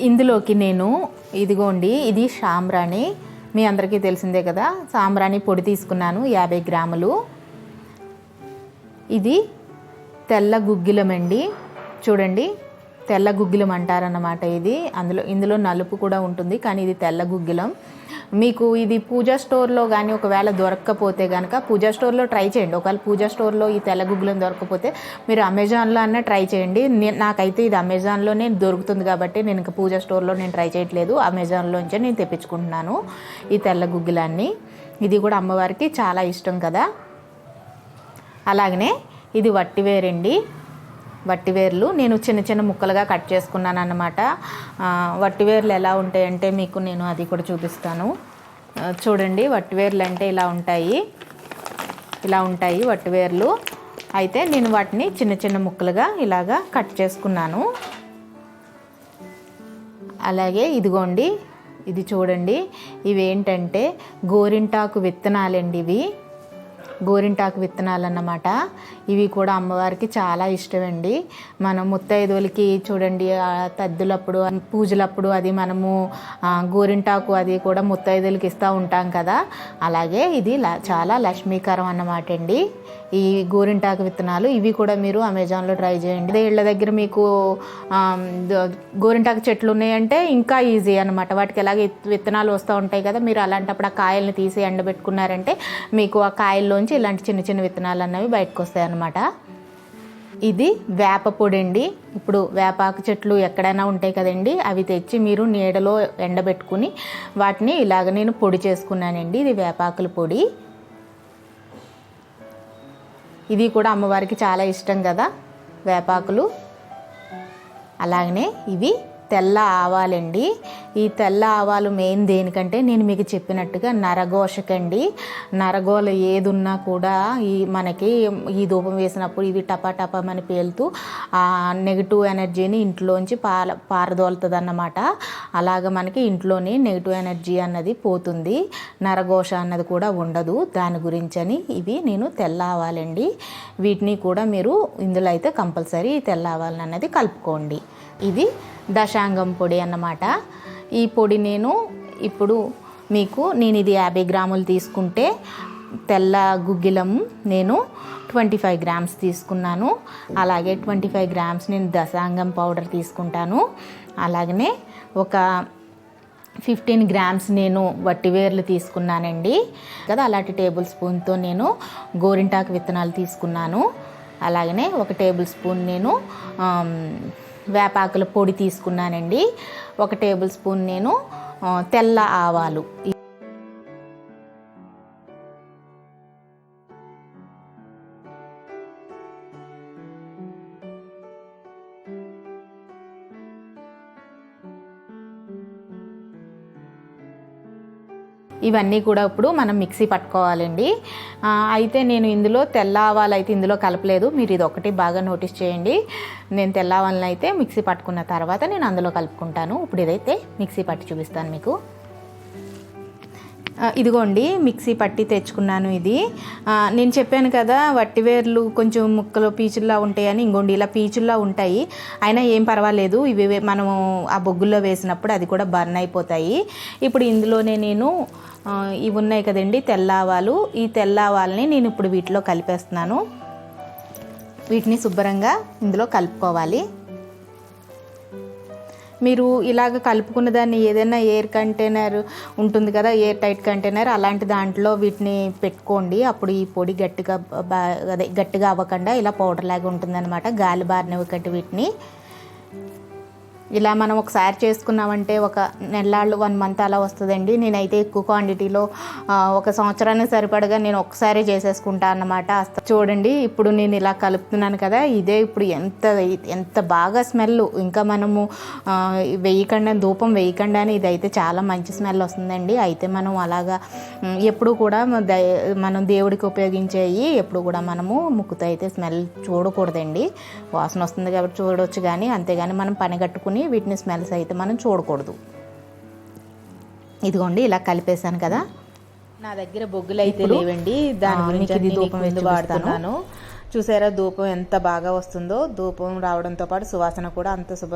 ఇందులోకి నేను ఇదిగోండి ఇది సాంబ్రాణి. మీ అందరికీ తెలిసిందే కదా సాంబ్రాణి పొడి తీసుకున్నాను యాభై గ్రాములు. ఇది తెల్ల గుగ్గిలమండి. చూడండి తెల్ల గుగ్గిలం అంటారన్నమాట ఇది. అందులో ఇందులో నలుపు కూడా ఉంటుంది కానీ ఇది తెల్ల గుగ్గిలం. మీకు ఇది పూజా స్టోర్లో కానీ ఒకవేళ దొరక్కపోతే కనుక పూజా స్టోర్లో ట్రై చేయండి. ఒకవేళ పూజా స్టోర్లో ఈ తెల్ల గుగ్గిలం దొరకకపోతే మీరు అమెజాన్లో అన్న ట్రై చేయండి. నాకైతే ఇది అమెజాన్లోనే దొరుకుతుంది కాబట్టి నేను ఇంకా పూజా స్టోర్లో నేను ట్రై చేయట్లేదు. అమెజాన్లోంచే నేను తెప్పించుకుంటున్నాను ఈ తెల్ల గుగ్గిలాన్ని. ఇది కూడా అమ్మవారికి చాలా ఇష్టం కదా. అలాగనే ఇది వట్టివేరండి. వట్టివేర్లు. నేను చిన్న చిన్న ముక్కలుగా కట్ చేసుకున్నాను అన్నమాట వట్టివేర్లు ఎలా ఉంటాయంటే మీకు నేను అది కూడా చూపిస్తాను. చూడండి వట్టివేర్లు అంటే ఇలా ఉంటాయి. ఇలా ఉంటాయి వట్టివేర్లు. అయితే నేను వాటిని చిన్న చిన్న ముక్కలుగా ఇలాగా కట్ చేసుకున్నాను. అలాగే ఇదిగోండి ఇది చూడండి. ఇవేంటంటే గోరింటాకు విత్తనాలండి ఇవి. గోరింటాకు విత్తనాలు అన్నమాట ఇవి కూడా అమ్మవారికి చాలా ఇష్టమండి. మనం ముత్తైదువులకి చూడండి తద్దులప్పుడు పూజలప్పుడు అది మనము గోరింటాకు అది కూడా ముత్తైదులకి ఇస్తూ ఉంటాం కదా. అలాగే ఇది ల- చాలా లక్ష్మీకరం అన్నమాట అండి ఈ గోరింటాకు విత్తనాలు ఇవి కూడా మీరు అమెజాన్లో ట్రై చేయండి. అదే ఇళ్ళ దగ్గర మీకు గోరింటాకు చెట్లు ఉన్నాయంటే ఇంకా ఈజీ అనమాట వాటికి ఎలాగ విత్తనాలు వస్తూ ఉంటాయి కదా మీరు అలాంటప్పుడు ఆ కాయల్ని తీసి ఎండబెట్టుకున్నారంటే మీకు ఆ కాయల్లోంచి ఇలాంటి చిన్న చిన్న విత్తనాలు అన్నవి బయటకు వస్తాయి అన్నమాట. ఇది వేప పొడి అండి. ఇప్పుడు వేపాకు చెట్లు ఎక్కడైనా ఉంటాయి కదండి అవి తెచ్చి మీరు నీడలో ఎండబెట్టుకుని వాటిని ఇలాగ నేను పొడి చేసుకున్నానండి. ఇది వేపాకుల పొడి. ఇది కూడా అమ్మవారికి చాలా ఇష్టం కదా వేపాకులు అలాగనే ఇవి తెల్ల ఆవాలండి. ఈ తెల్ల ఆవాలు మెయిన్ దేనికంటే నేను మీకు చెప్పినట్టుగా నరఘోషకండి. నరగోల ఏదున్నా కూడా ఈ మనకి ఈ ధూపం వేసినప్పుడు ఇవి టపా టపామని పేలుతూ ఆ నెగిటివ్ ఎనర్జీని ఇంట్లోంచి పాల పారదోలుతుంది అన్నమాట అలాగ మనకి ఇంట్లోనే నెగిటివ్ ఎనర్జీ అన్నది పోతుంది. నరఘోష అన్నది కూడా ఉండదు. దాని గురించని ఇవి నేను తెల్ల ఆవాలండి. వీటిని కూడా మీరు ఇందులో అయితే కంపల్సరీ తెల్ల ఆవాలని అన్నది కలుపుకోండి. ఇది దశ దశాంగం పొడి అన్నమాట. ఈ పొడి నేను ఇప్పుడు మీకు నేను ఇది యాభై గ్రాములు తీసుకుంటే తెల్ల గుగ్గిలం నేను ట్వంటీ ఫైవ్ గ్రామ్స్ తీసుకున్నాను. అలాగే ట్వంటీ ఫైవ్ గ్రామ్స్ నేను దశాంగం పౌడర్ తీసుకుంటాను. అలాగనే ఒక ఫిఫ్టీన్ గ్రామ్స్ నేను వట్టివేర్లు తీసుకున్నానండి. కదా అలాంటి టేబుల్ స్పూన్తో నేను గోరింటాకు విత్తనాలు తీసుకున్నాను. అలాగనే ఒక టేబుల్ స్పూన్ నేను వేపాకుల పొడి తీసుకున్నానండి. ఒక టేబుల్ స్పూన్ నేను తెల్ల ఆవాలు. ఇవన్నీ కూడా ఇప్పుడు మనం మిక్సీ పట్టుకోవాలండి. అయితే నేను ఇందులో తెల్ల ఆవాలు అయితే ఇందులో కలపలేదు. మీరు ఇది ఒకటి బాగా నోటీస్ చేయండి. నేను తెల్ల ఆవాలను అయితే మిక్సీ పట్టుకున్న తర్వాత నేను అందులో కలుపుకుంటాను. ఇప్పుడు ఇదైతే మిక్సీ పట్టి చూపిస్తాను మీకు. ఇదిగోండి మిక్సీ పట్టి తెచ్చుకున్నాను ఇది. నేను చెప్పాను కదా వట్టివేర్లు కొంచెం ముక్కలు పీచుల్లా ఉంటాయని ఇంకోండి ఇలా పీచుల్లా ఉంటాయి. అయినా ఏం పర్వాలేదు ఇవి మనము ఆ బొగ్గుల్లో వేసినప్పుడు అది కూడా బర్న్ అయిపోతాయి. ఇప్పుడు ఇందులోనే నేను ఇవి ఉన్నాయి కదండి తెల్ల ఆవాలు ఈ తెల్ల ఆవాలని నేను ఇప్పుడు వీటిలో కలిపేస్తున్నాను. వీటిని శుభ్రంగా ఇందులో కలుపుకోవాలి. మీరు ఇలాగ కలుపుకున్న దాన్ని ఏదైనా ఎయిర్ కంటైనర్ ఉంటుంది కదా ఎయిర్ టైట్ కంటైనర్ అలాంటి దాంట్లో వీటిని పెట్టుకోండి. అప్పుడు ఈ పొడి గట్టిగా బా అదే గట్టిగా అవ్వకుండా ఇలా పౌడర్ లాగా ఉంటుందన్నమాట. గాలి బారినవ్వకండి వీటిని ఇలా మనం ఒకసారి చేసుకున్నామంటే ఒక నెల్లాళ్ళు వన్ మంత్ అలా వస్తుందండి. నేనైతే ఎక్కువ క్వాంటిటీలో ఒక సంవత్సరానికి సరిపడగా నేను ఒకసారి చేసేసుకుంటా అన్నమాట. అస్త- చూడండి ఇప్పుడు నేను ఇలా కలుపుతున్నాను కదా ఇదే ఇప్పుడు ఎంత ఎంత బాగా స్మెల్ ఇంకా మనము వేయకుండా ధూపం వేయకుండానే ఇదైతే చాలా మంచి స్మెల్ వస్తుందండి. అయితే మనం అలాగా ఎప్పుడు కూడా దై- మనం దేవుడికి ఉపయోగించేవి ఎప్పుడు కూడా మనము ముక్కుతో అయితే స్మెల్ చూడకూడదండి. వాసన వస్తుంది కాబట్టి చూడవచ్చు కానీ అంతేగాని మనం పని కట్టుకుని వీటిని స్మెల్స్ అయితే మనం చూడకూడదు. ఇదిగోండి ఇలా కలిపేశాను కదా. నా దగ్గర బొగ్గులు అయితే లేవండి. దాని గురించి ధూపం వేసి వాడుతున్నాను. చూసారా ధూపం ఎంత బాగా వస్తుందో. ధూపం రావడంతో పాటు సువాసన కూడా అంత శుభ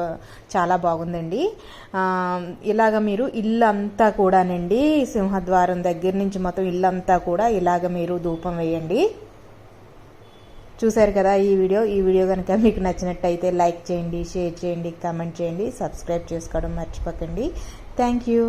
చాలా బాగుందండి. ఇలాగ మీరు ఇల్లు అంతా కూడానండి సింహద్వారం దగ్గర నుంచి మొత్తం ఇల్లంతా కూడా ఇలాగ మీరు ధూపం వేయండి. చూశారు కదా ఈ వీడియో? ఈ వీడియో కనుక మీకు నచ్చినట్టయితే లైక్ చేయండి షేర్ చేయండి కామెంట్ చేయండి సబ్స్క్రైబ్ చేసుకోవడం మర్చిపోకండి. Thank you.